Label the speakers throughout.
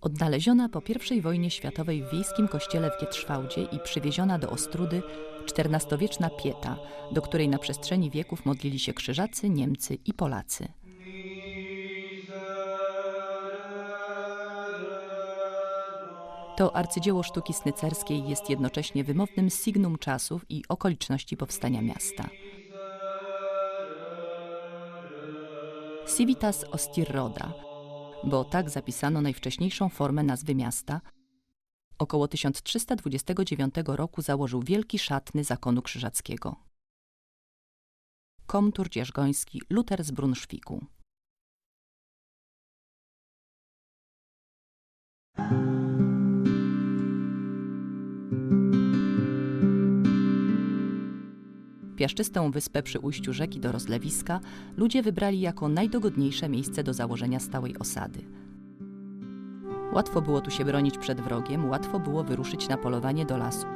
Speaker 1: Odnaleziona po I wojnie światowej w wiejskim kościele w Gietrzwałdzie i przywieziona do Ostrudy XIV-wieczna pieta, do której na przestrzeni wieków modlili się krzyżacy, Niemcy i Polacy. To arcydzieło sztuki snycerskiej jest jednocześnie wymownym signum czasów i okoliczności powstania miasta. Civitas Ostirroda, bo tak zapisano najwcześniejszą formę nazwy miasta, około 1329 roku założył wielki szatny zakonu krzyżackiego. Komtur dzierżgoński Luter z Brunszwiku. Piaszczystą wyspę przy ujściu rzeki do rozlewiska ludzie wybrali jako najdogodniejsze miejsce do założenia stałej osady. Łatwo było tu się bronić przed wrogiem, łatwo było wyruszyć na polowanie do lasu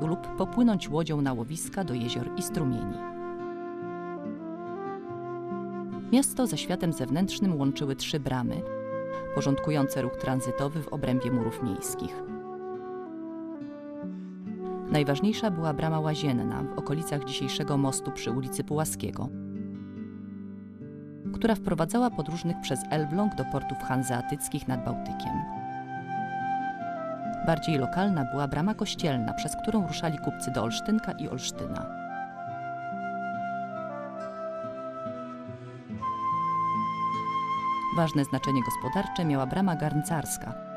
Speaker 1: lub popłynąć łodzią na łowiska do jezior i strumieni. Miasto ze światem zewnętrznym łączyły trzy bramy, porządkujące ruch tranzytowy w obrębie murów miejskich. Najważniejsza była brama łazienna w okolicach dzisiejszego mostu przy ulicy Pułaskiego, która wprowadzała podróżnych przez Elbląg do portów hanzeatyckich nad Bałtykiem. Bardziej lokalna była brama kościelna, przez którą ruszali kupcy do Olsztynka i Olsztyna. Ważne znaczenie gospodarcze miała brama garncarska –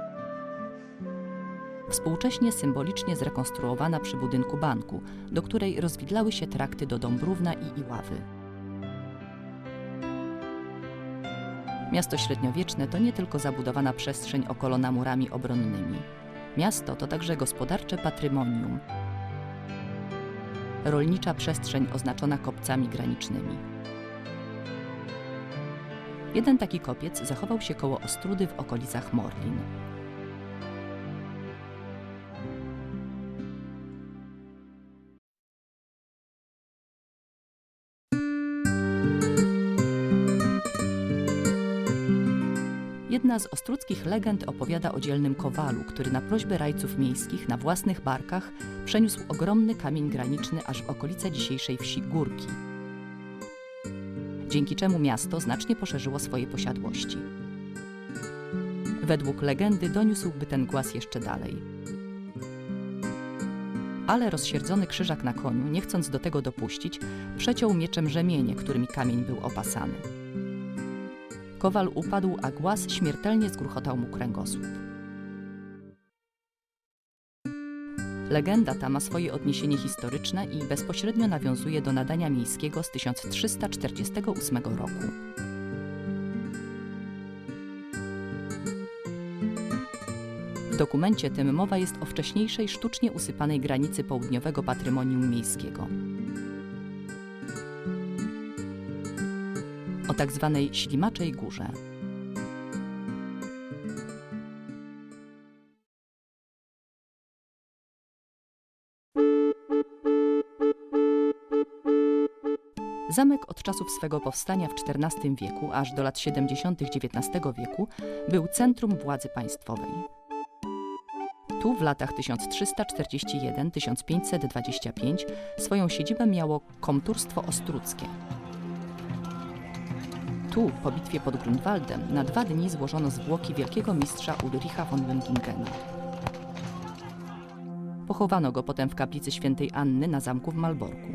Speaker 1: współcześnie symbolicznie zrekonstruowana przy budynku banku, do której rozwidlały się trakty do Dąbrówna i Iławy. Miasto średniowieczne to nie tylko zabudowana przestrzeń okolona murami obronnymi. Miasto to także gospodarcze patrymonium, rolnicza przestrzeń oznaczona kopcami granicznymi. Jeden taki kopiec zachował się koło Ostrudy w okolicach Morlin. Jedna z ostruckich legend opowiada o dzielnym kowalu, który na prośbę rajców miejskich na własnych barkach przeniósł ogromny kamień graniczny aż w okolice dzisiejszej wsi Górki, dzięki czemu miasto znacznie poszerzyło swoje posiadłości. Według legendy doniósłby ten głaz jeszcze dalej. Ale rozsierdzony krzyżak na koniu, nie chcąc do tego dopuścić, przeciął mieczem rzemienie, którymi kamień był opasany. Kowal upadł, a głaz śmiertelnie zgruchotał mu kręgosłup. Legenda ta ma swoje odniesienie historyczne i bezpośrednio nawiązuje do nadania miejskiego z 1348 roku. W dokumencie tym mowa jest o wcześniejszej sztucznie usypanej granicy południowego patrymonium miejskiego. O tak Ślimaczej Górze. Zamek od czasów swego powstania w XIV wieku aż do lat 70. XIX wieku był centrum władzy państwowej. Tu w latach 1341-1525 swoją siedzibę miało komturstwo ostruckie. Tu, po bitwie pod Grunwaldem, na dwa dni złożono zwłoki wielkiego mistrza Ulricha von Wendingena. Pochowano go potem w kaplicy świętej Anny na zamku w Malborku.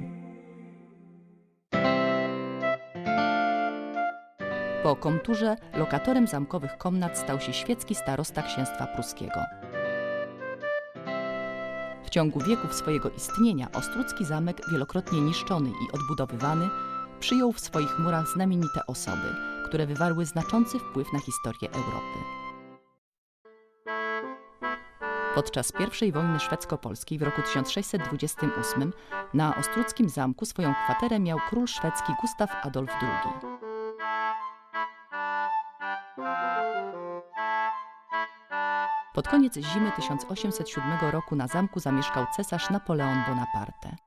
Speaker 1: Po komturze lokatorem zamkowych komnat stał się świecki starosta księstwa pruskiego. W ciągu wieków swojego istnienia Ostrucki zamek, wielokrotnie niszczony i odbudowywany, przyjął w swoich murach znamienite osoby, które wywarły znaczący wpływ na historię Europy. Podczas I wojny szwedzko-polskiej w roku 1628 na Ostruckim Zamku swoją kwaterę miał król szwedzki Gustaw Adolf II. Pod koniec zimy 1807 roku na zamku zamieszkał cesarz Napoleon Bonaparte.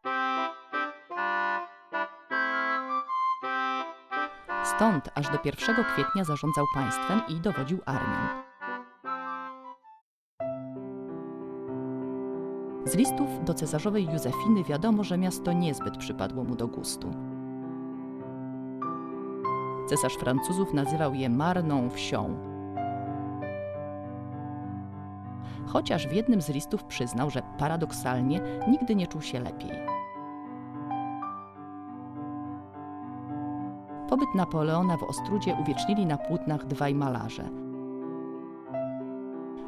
Speaker 1: Stąd aż do 1 kwietnia zarządzał państwem i dowodził armią. Z listów do cesarzowej Józefiny wiadomo, że miasto niezbyt przypadło mu do gustu. Cesarz Francuzów nazywał je marną wsią. Chociaż w jednym z listów przyznał, że paradoksalnie nigdy nie czuł się lepiej. Pobyt Napoleona w Ostrudzie uwiecznili na płótnach dwaj malarze.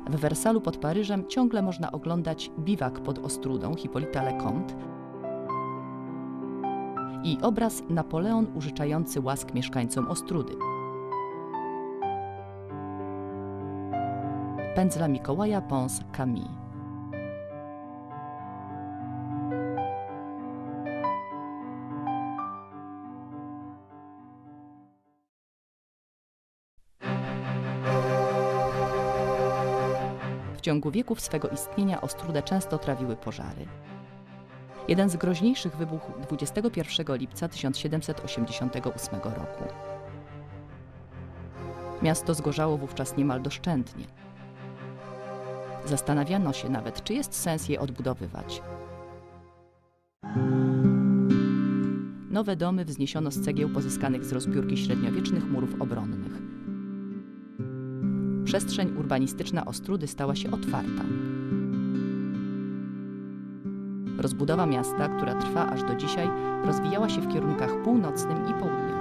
Speaker 1: W Wersalu pod Paryżem ciągle można oglądać biwak pod Ostrudą Hipolita Lecomte i obraz Napoleon użyczający łask mieszkańcom Ostrudy. Pędzla Mikołaja Pons Camille. W ciągu wieków swego istnienia Ostrudę często trawiły pożary. Jeden z groźniejszych wybuchł 21 lipca 1788 roku. Miasto zgorzało wówczas niemal doszczętnie. Zastanawiano się nawet, czy jest sens je odbudowywać. Nowe domy wzniesiono z cegieł pozyskanych z rozbiórki średniowiecznych murów obronnych. Przestrzeń urbanistyczna Ostrudy stała się otwarta. Rozbudowa miasta, która trwa aż do dzisiaj, rozwijała się w kierunkach północnym i południowym.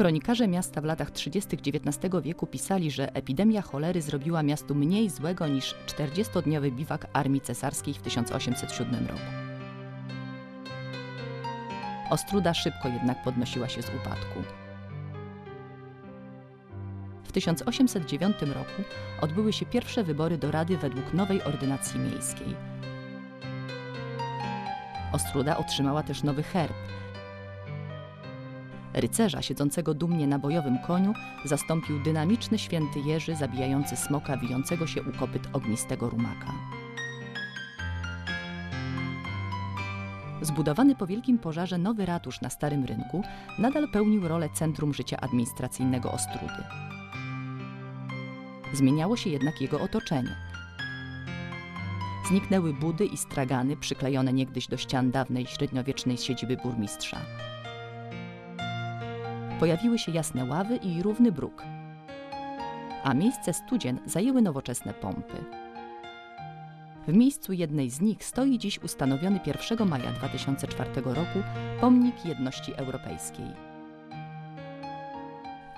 Speaker 1: Kronikarze miasta w latach 30. XIX wieku pisali, że epidemia cholery zrobiła miastu mniej złego niż 40-dniowy biwak armii cesarskiej w 1807 roku. Ostruda szybko jednak podnosiła się z upadku. W 1809 roku odbyły się pierwsze wybory do Rady według nowej ordynacji miejskiej. Ostruda otrzymała też nowy herb – Rycerza siedzącego dumnie na bojowym koniu zastąpił dynamiczny święty Jerzy zabijający smoka wijącego się u kopyt ognistego rumaka. Zbudowany po wielkim pożarze nowy ratusz na Starym Rynku nadal pełnił rolę centrum życia administracyjnego Ostrudy. Zmieniało się jednak jego otoczenie. Zniknęły budy i stragany przyklejone niegdyś do ścian dawnej średniowiecznej siedziby burmistrza pojawiły się jasne ławy i równy bruk, a miejsce studzien zajęły nowoczesne pompy. W miejscu jednej z nich stoi dziś ustanowiony 1 maja 2004 roku pomnik jedności europejskiej.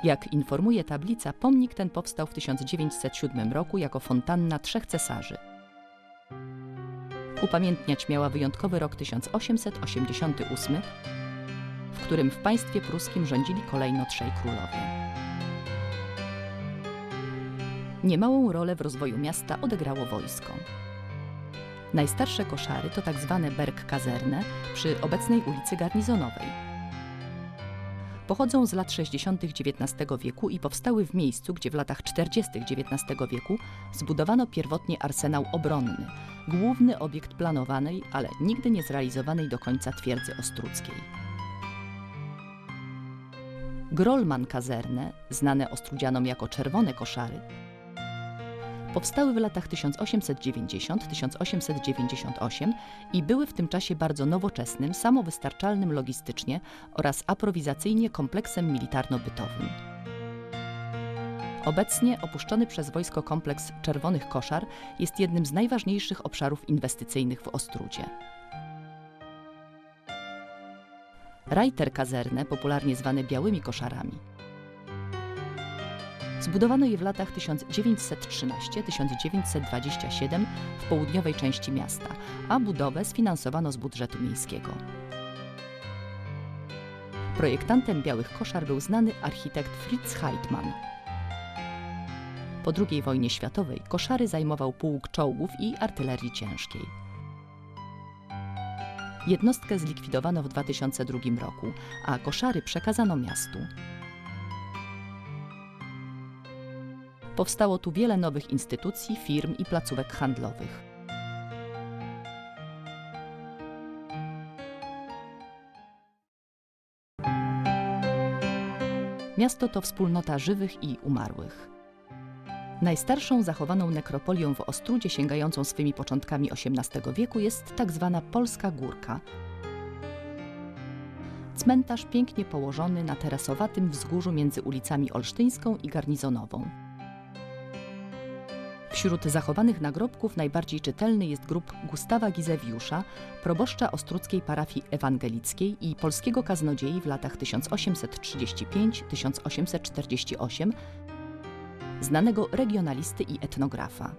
Speaker 1: Jak informuje tablica, pomnik ten powstał w 1907 roku jako fontanna trzech cesarzy. Upamiętniać miała wyjątkowy rok 1888, w którym w państwie pruskim rządzili kolejno trzej królowie. Niemałą rolę w rozwoju miasta odegrało wojsko. Najstarsze koszary to tak zwane Berg-kazerne przy obecnej ulicy Garnizonowej. Pochodzą z lat 60. XIX wieku i powstały w miejscu, gdzie w latach 40. XIX wieku zbudowano pierwotnie arsenał obronny, główny obiekt planowanej, ale nigdy nie zrealizowanej do końca twierdzy ostruckiej. Grolman kazerne, znane Ostrudzianom jako Czerwone Koszary, powstały w latach 1890-1898 i były w tym czasie bardzo nowoczesnym, samowystarczalnym logistycznie oraz aprowizacyjnie kompleksem militarno-bytowym. Obecnie opuszczony przez wojsko kompleks Czerwonych Koszar jest jednym z najważniejszych obszarów inwestycyjnych w Ostrudzie. Reiter kazerne, popularnie zwane białymi koszarami. Zbudowano je w latach 1913-1927 w południowej części miasta, a budowę sfinansowano z budżetu miejskiego. Projektantem białych koszar był znany architekt Fritz Heitmann. Po II wojnie światowej koszary zajmował pułk czołgów i artylerii ciężkiej. Jednostkę zlikwidowano w 2002 roku, a koszary przekazano miastu. Powstało tu wiele nowych instytucji, firm i placówek handlowych. Miasto to wspólnota żywych i umarłych. Najstarszą zachowaną nekropolią w Ostrudzie, sięgającą swymi początkami XVIII wieku, jest tak zwana Polska Górka. Cmentarz pięknie położony na terasowatym wzgórzu między ulicami Olsztyńską i Garnizonową. Wśród zachowanych nagrobków najbardziej czytelny jest grób Gustawa Gizewiusza, proboszcza ostruckiej parafii ewangelickiej i polskiego kaznodziei w latach 1835-1848, znanego regionalisty i etnografa.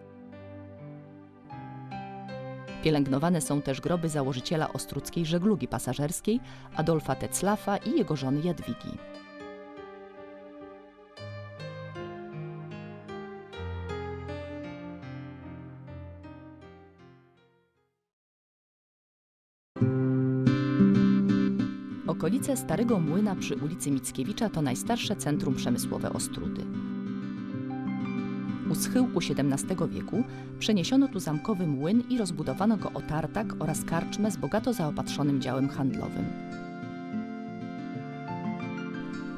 Speaker 1: Pielęgnowane są też groby założyciela ostruckiej żeglugi pasażerskiej Adolfa Teclafa i jego żony Jadwigi. Okolice Starego Młyna przy ulicy Mickiewicza to najstarsze centrum przemysłowe Ostrudy. U schyłku XVII wieku przeniesiono tu zamkowy młyn i rozbudowano go o tartak oraz karczmę z bogato zaopatrzonym działem handlowym.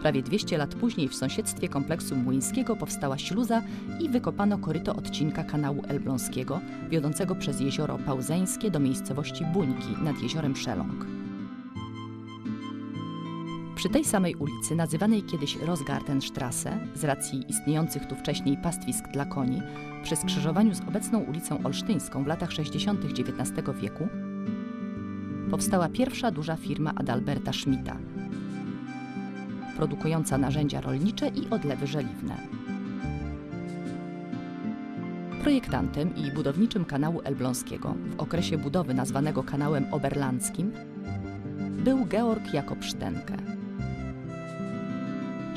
Speaker 1: Prawie 200 lat później w sąsiedztwie kompleksu młyńskiego powstała śluza i wykopano koryto odcinka kanału elbląskiego wiodącego przez jezioro Pałzeńskie do miejscowości Buńki nad jeziorem Szeląg. Przy tej samej ulicy, nazywanej kiedyś Rosgartenstrasse, z racji istniejących tu wcześniej pastwisk dla koni, przy skrzyżowaniu z obecną ulicą Olsztyńską w latach 60. XIX wieku, powstała pierwsza duża firma Adalberta Schmidta, produkująca narzędzia rolnicze i odlewy żeliwne. Projektantem i budowniczym kanału elbląskiego w okresie budowy nazwanego kanałem oberlandzkim był Georg Jakob Sztenke.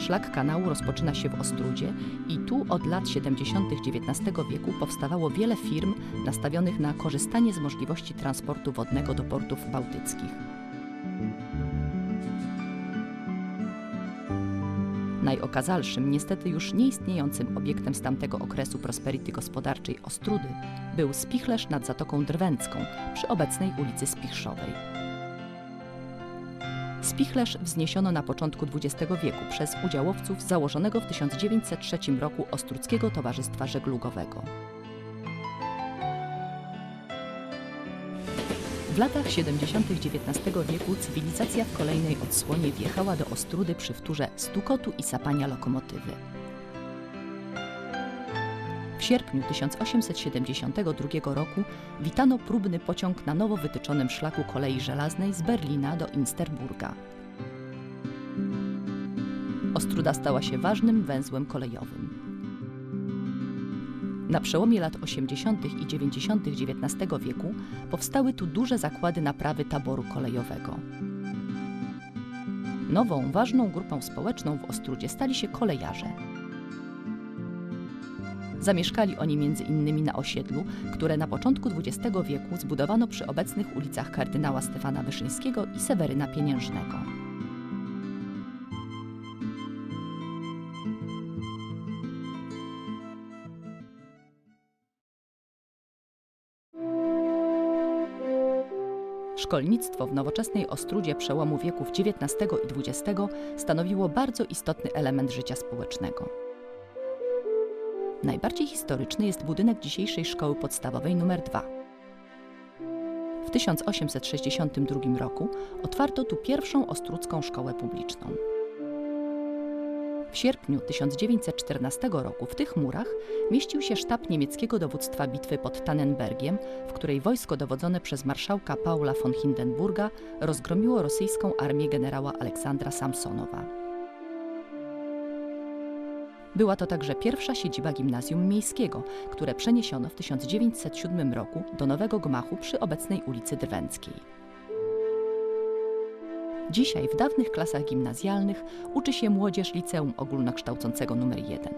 Speaker 1: Szlak kanału rozpoczyna się w Ostrudzie i tu od lat 70. XIX wieku powstawało wiele firm nastawionych na korzystanie z możliwości transportu wodnego do portów bałtyckich. Najokazalszym, niestety już nieistniejącym obiektem z tamtego okresu prosperity gospodarczej Ostrudy był Spichlerz nad Zatoką Drwęcką przy obecnej ulicy Spichrzowej. Spichlerz wzniesiono na początku XX wieku przez udziałowców założonego w 1903 roku Ostruckiego Towarzystwa Żeglugowego. W latach 70. XIX wieku cywilizacja w kolejnej odsłonie wjechała do Ostrudy przy wtórze stukotu i sapania lokomotywy. Sierpniu 1872 roku witano próbny pociąg na nowo wytyczonym szlaku kolei żelaznej z Berlina do Insterburga. Ostruda stała się ważnym węzłem kolejowym. Na przełomie lat 80. i 90. XIX wieku powstały tu duże zakłady naprawy taboru kolejowego. Nową, ważną grupą społeczną w Ostrudzie stali się kolejarze. Zamieszkali oni między innymi na osiedlu, które na początku XX wieku zbudowano przy obecnych ulicach kardynała Stefana Wyszyńskiego i Seweryna Pieniężnego. Szkolnictwo w nowoczesnej Ostrudzie przełomu wieków XIX i XX stanowiło bardzo istotny element życia społecznego. Najbardziej historyczny jest budynek dzisiejszej szkoły podstawowej nr 2. W 1862 roku otwarto tu pierwszą ostrucką szkołę publiczną. W sierpniu 1914 roku w tych murach mieścił się sztab niemieckiego dowództwa bitwy pod Tannenbergiem, w której wojsko dowodzone przez marszałka Paula von Hindenburga rozgromiło rosyjską armię generała Aleksandra Samsonowa. Była to także pierwsza siedziba gimnazjum miejskiego, które przeniesiono w 1907 roku do nowego gmachu przy obecnej ulicy Drwęckiej. Dzisiaj w dawnych klasach gimnazjalnych uczy się młodzież liceum ogólnokształcącego nr 1.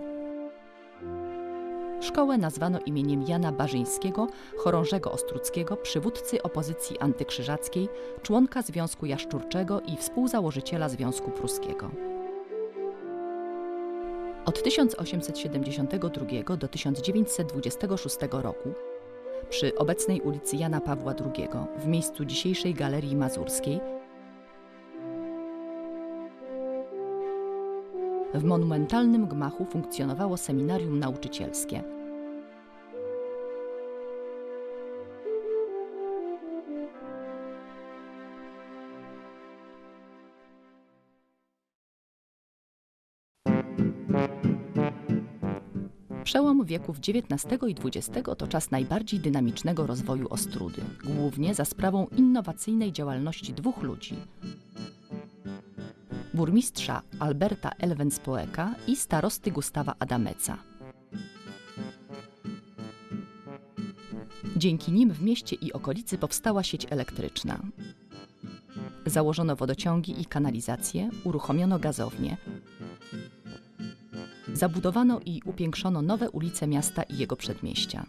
Speaker 1: Szkołę nazwano imieniem Jana Barzyńskiego, chorążego ostruckiego, przywódcy opozycji antykrzyżackiej, członka Związku Jaszczurczego i współzałożyciela Związku Pruskiego. Od 1872 do 1926 roku przy obecnej ulicy Jana Pawła II w miejscu dzisiejszej Galerii Mazurskiej w monumentalnym gmachu funkcjonowało seminarium nauczycielskie. Wieków XIX i XX to czas najbardziej dynamicznego rozwoju Ostrudy, głównie za sprawą innowacyjnej działalności dwóch ludzi burmistrza Alberta Elwenspoeka i starosty Gustawa Adameca. Dzięki nim w mieście i okolicy powstała sieć elektryczna. Założono wodociągi i kanalizację, uruchomiono gazownię. Zabudowano i upiększono nowe ulice miasta i jego przedmieścia.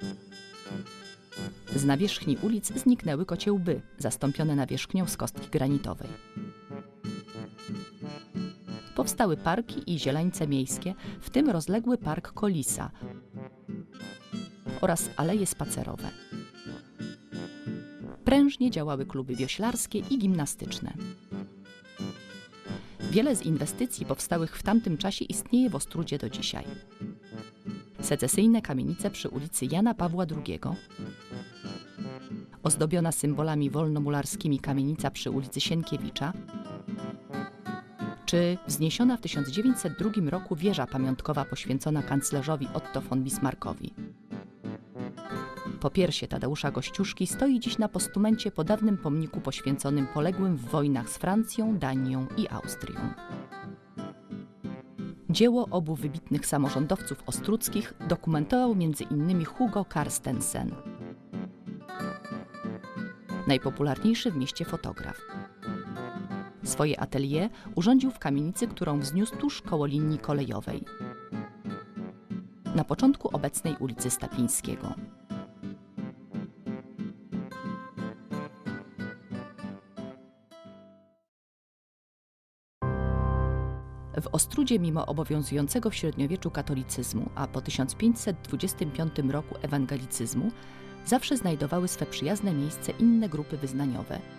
Speaker 1: Z nawierzchni ulic zniknęły kociełby, zastąpione nawierzchnią z kostki granitowej powstały parki i zieleńce miejskie, w tym rozległy park Kolisa oraz aleje spacerowe. Prężnie działały kluby wioślarskie i gimnastyczne. Wiele z inwestycji powstałych w tamtym czasie istnieje w Ostrudzie do dzisiaj. Secesyjne kamienice przy ulicy Jana Pawła II, ozdobiona symbolami wolnomularskimi kamienica przy ulicy Sienkiewicza, czy wzniesiona w 1902 roku wieża pamiątkowa poświęcona kanclerzowi Otto von Bismarckowi. Popiersie Tadeusza Gościuszki stoi dziś na postumencie po dawnym pomniku poświęconym poległym w wojnach z Francją, Danią i Austrią. Dzieło obu wybitnych samorządowców ostruckich dokumentował m.in. Hugo Karstensen, najpopularniejszy w mieście fotograf. Swoje atelier urządził w kamienicy, którą wzniósł tuż koło linii kolejowej. Na początku obecnej ulicy Stapińskiego. Ostrudzie, mimo obowiązującego w średniowieczu katolicyzmu, a po 1525 roku ewangelicyzmu, zawsze znajdowały swe przyjazne miejsce inne grupy wyznaniowe –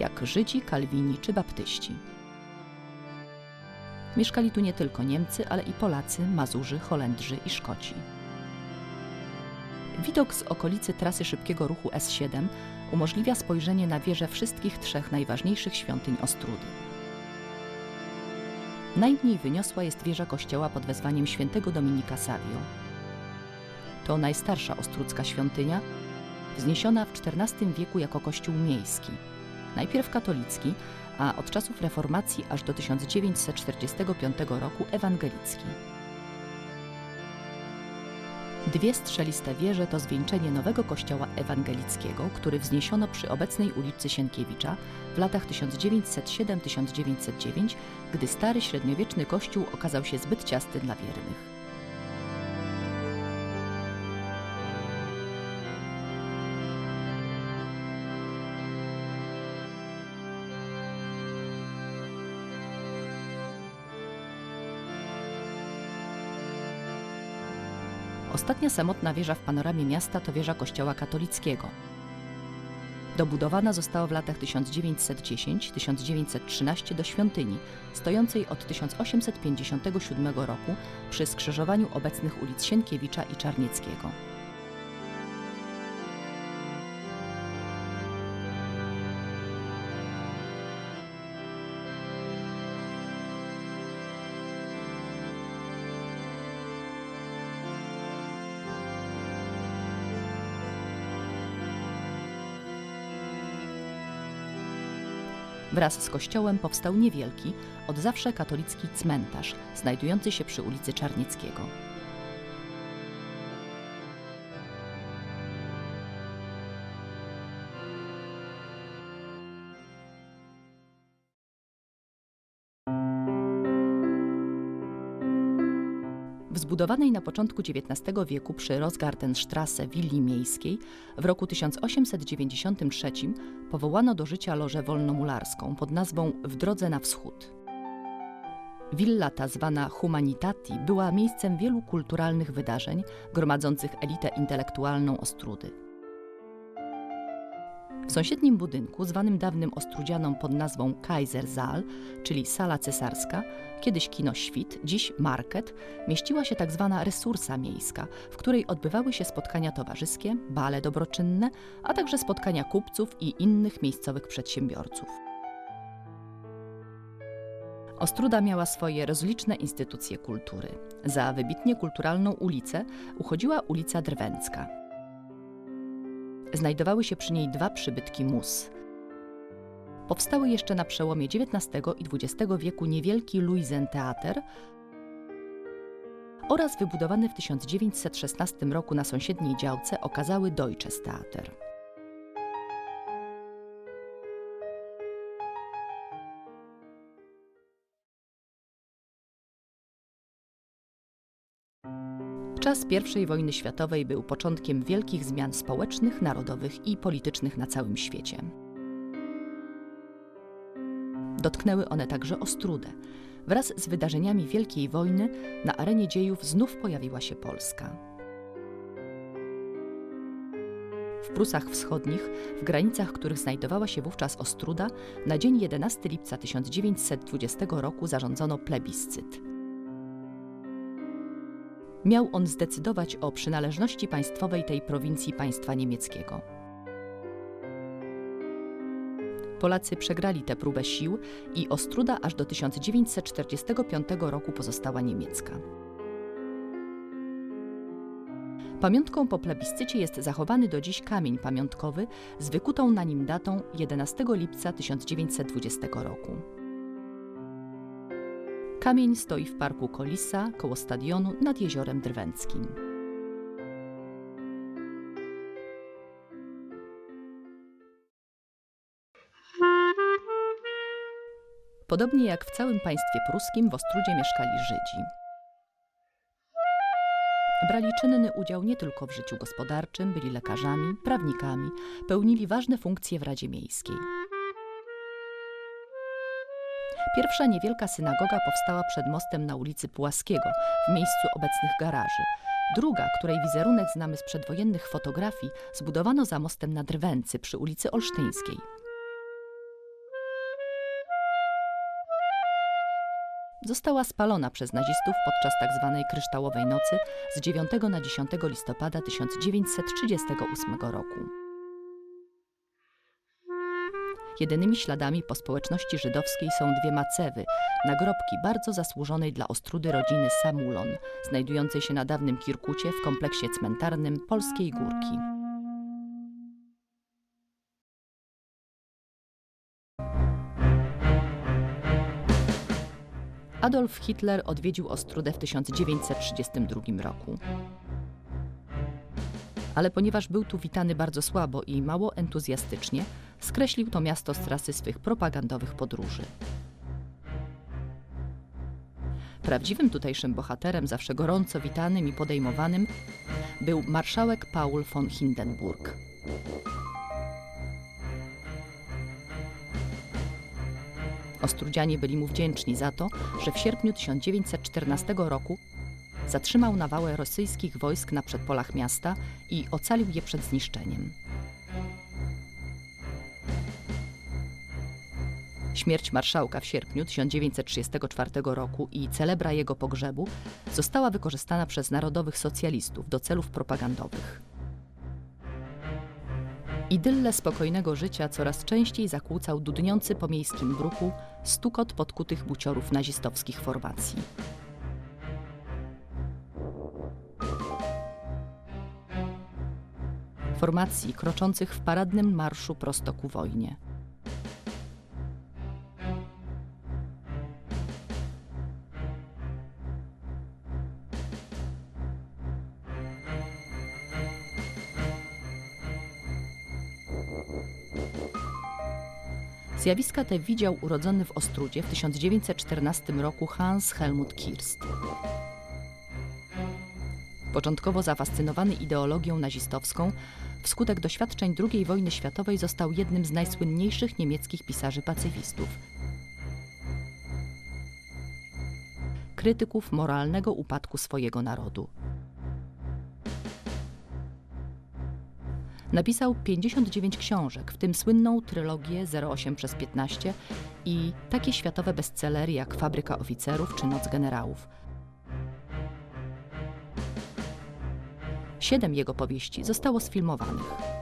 Speaker 1: jak Żydzi, Kalwini czy Baptyści. Mieszkali tu nie tylko Niemcy, ale i Polacy, Mazurzy, Holendrzy i Szkoci. Widok z okolicy trasy szybkiego ruchu S7 umożliwia spojrzenie na wieże wszystkich trzech najważniejszych świątyń Ostrudy. Najmniej wyniosła jest wieża kościoła pod wezwaniem świętego Dominika Savio. To najstarsza ostrucka świątynia, wzniesiona w XIV wieku jako kościół miejski – najpierw katolicki, a od czasów reformacji aż do 1945 roku ewangelicki. Dwie strzeliste wieże to zwieńczenie nowego kościoła ewangelickiego, który wzniesiono przy obecnej ulicy Sienkiewicza w latach 1907-1909, gdy stary średniowieczny kościół okazał się zbyt ciasty dla wiernych. Ostatnia samotna wieża w panoramie miasta to wieża kościoła katolickiego. Dobudowana została w latach 1910-1913 do świątyni, stojącej od 1857 roku przy skrzyżowaniu obecnych ulic Sienkiewicza i Czarnieckiego. Wraz z kościołem powstał niewielki, od zawsze katolicki cmentarz, znajdujący się przy ulicy Czarnieckiego. Zbudowanej na początku XIX wieku przy Rosgartenstrasse willi miejskiej w roku 1893 powołano do życia lożę wolnomularską pod nazwą W drodze na wschód. Willa ta zwana Humanitati była miejscem wielu kulturalnych wydarzeń gromadzących elitę intelektualną Ostrudy. W sąsiednim budynku, zwanym dawnym Ostrudzianom pod nazwą Kaisersaal, czyli Sala Cesarska, kiedyś kino Świt, dziś Market, mieściła się tak zwana resursa miejska, w której odbywały się spotkania towarzyskie, bale dobroczynne, a także spotkania kupców i innych miejscowych przedsiębiorców. Ostruda miała swoje rozliczne instytucje kultury. Za wybitnie kulturalną ulicę uchodziła ulica Drwęcka. Znajdowały się przy niej dwa przybytki mus. Powstały jeszcze na przełomie XIX i XX wieku niewielki Luisentheater oraz wybudowany w 1916 roku na sąsiedniej działce okazały Deutsches Theater. Czas I wojny światowej był początkiem wielkich zmian społecznych, narodowych i politycznych na całym świecie. Dotknęły one także Ostrudę. Wraz z wydarzeniami Wielkiej Wojny na arenie dziejów znów pojawiła się Polska. W Prusach Wschodnich, w granicach których znajdowała się wówczas Ostruda, na dzień 11 lipca 1920 roku zarządzono plebiscyt – Miał on zdecydować o przynależności państwowej tej prowincji państwa niemieckiego. Polacy przegrali tę próbę sił i Ostruda aż do 1945 roku pozostała niemiecka. Pamiątką po plebiscycie jest zachowany do dziś kamień pamiątkowy z wykutą na nim datą 11 lipca 1920 roku. Kamień stoi w parku Kolisa, koło stadionu nad jeziorem Drwęckim. Podobnie jak w całym państwie pruskim, w Ostrudzie mieszkali Żydzi. Brali czynny udział nie tylko w życiu gospodarczym, byli lekarzami, prawnikami, pełnili ważne funkcje w Radzie Miejskiej. Pierwsza niewielka synagoga powstała przed mostem na ulicy Pułaskiego, w miejscu obecnych garaży. Druga, której wizerunek znamy z przedwojennych fotografii, zbudowano za mostem na Drwęcy przy ulicy Olsztyńskiej. Została spalona przez nazistów podczas tzw. Tak kryształowej nocy z 9 na 10 listopada 1938 roku. Jedynymi śladami po społeczności żydowskiej są dwie macewy, nagrobki bardzo zasłużonej dla Ostrudy rodziny Samulon, znajdującej się na dawnym Kirkucie w kompleksie cmentarnym Polskiej Górki. Adolf Hitler odwiedził Ostrudę w 1932 roku ale ponieważ był tu witany bardzo słabo i mało entuzjastycznie, skreślił to miasto z trasy swych propagandowych podróży. Prawdziwym tutejszym bohaterem, zawsze gorąco witanym i podejmowanym, był marszałek Paul von Hindenburg. Ostrudzianie byli mu wdzięczni za to, że w sierpniu 1914 roku zatrzymał nawałę rosyjskich wojsk na przedpolach miasta i ocalił je przed zniszczeniem. Śmierć marszałka w sierpniu 1934 roku i celebra jego pogrzebu została wykorzystana przez narodowych socjalistów do celów propagandowych. Idylle spokojnego życia coraz częściej zakłócał dudniący po miejskim bruku stukot podkutych buciorów nazistowskich formacji. Formacji kroczących w paradnym marszu prosto ku wojnie. Zjawiska te widział urodzony w Ostrudzie w 1914 roku Hans Helmut Kirst. Początkowo zafascynowany ideologią nazistowską, wskutek doświadczeń II wojny światowej został jednym z najsłynniejszych niemieckich pisarzy pacyfistów. Krytyków moralnego upadku swojego narodu. Napisał 59 książek, w tym słynną trylogię 08 przez 15 i takie światowe bestsellery jak Fabryka oficerów czy Noc generałów. Siedem jego powieści zostało sfilmowanych.